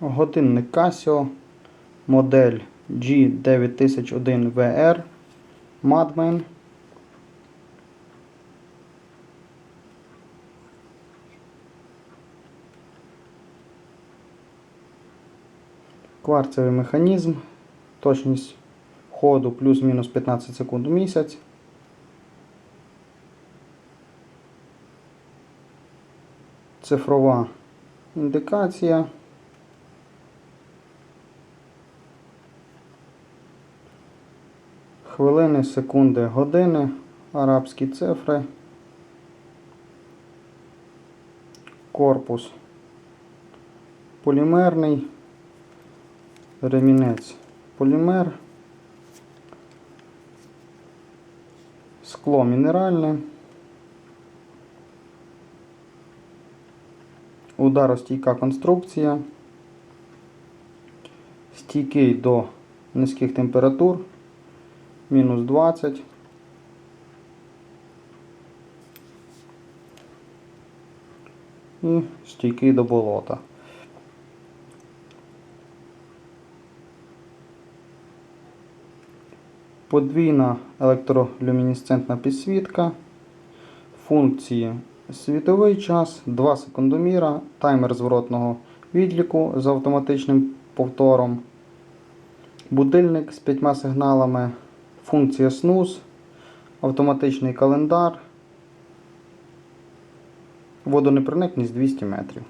Годинник Casio, модель G9001VR Madman. Кварцевий механізм, точність ходу плюс-мінус 15 секунд у місяць. Цифрова індикація. Хвилини, секунди, години, арабські цифри. Корпус полімерний, ремінець полімер, скло мінеральне, ударостійка конструкція, стійкий до низьких температур, мінус 20. І стійкий до болота. Подвійна електролюмінесцентна підсвітка. Функції світовий час, 2 секундоміра, таймер зворотного відліку з автоматичним повтором, будильник з 5 сигналами, функція снуз, автоматичний календар, водонепроникність 200 метрів.